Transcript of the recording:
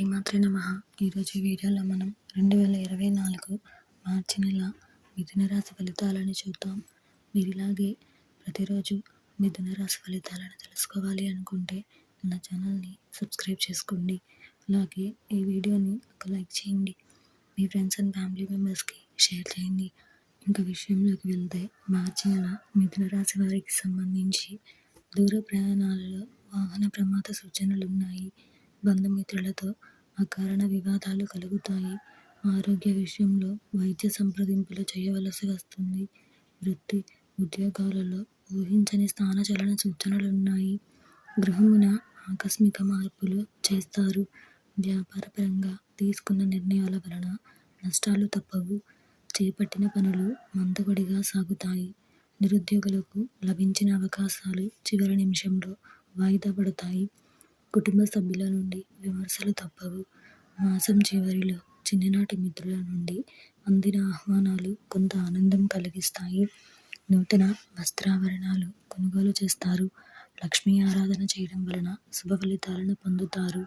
శ్రీమాత్రే నమ ఈరోజు వీడియోలో మనం రెండు వేల ఇరవై నాలుగు మార్చి నెల మిథున రాశి ఫలితాలను చూద్దాం. మీరు ఇలాగే ప్రతిరోజు మిథున రాశి ఫలితాలను తెలుసుకోవాలి అనుకుంటే నా ఛానల్ని సబ్స్క్రైబ్ చేసుకోండి. అలాగే ఈ వీడియోని ఒక లైక్ చేయండి. మీ ఫ్రెండ్స్ అండ్ ఫ్యామిలీ మెంబర్స్కి షేర్ చేయండి. ఇంకా విషయంలోకి వెళ్తే మార్చి నెల మిథున రాశి వారికి సంబంధించి దూర ప్రయాణాలలో వాహన ప్రమాద సూచనలు ఉన్నాయి బంధుమిత్రులతో అకారణ వివాదాలు కలుగుతాయి. ఆరోగ్య విషయంలో వైద్య సంప్రదింపులు చేయవలసి వస్తుంది. వృత్తి ఉద్యోగాలలో ఊహించని స్థానచలన సూచనలు ఉన్నాయి గృహమున ఆకస్మిక మార్పులు చేస్తారు. వ్యాపారపరంగా తీసుకున్న నిర్ణయాల వలన నష్టాలు తప్పవు. చేపట్టిన పనులు మందగడిగా సాగుతాయి. నిరుద్యోగులకు లభించిన అవకాశాలు చివరి నిమిషంలో వాయిదా పడతాయి. కుటుంబ సభ్యుల నుండి విమర్శలు తప్పవు. మాసం చివరిలో చిన్ననాటి మిత్రుల నుండి అందిన ఆహ్వానాలు కొంత ఆనందం కలిగిస్తాయి. నూతన వస్త్రాభరణాలు కొనుగోలు చేస్తారు. లక్ష్మీ ఆరాధన చేయడం వలన శుభ ఫలితాలను పొందుతారు.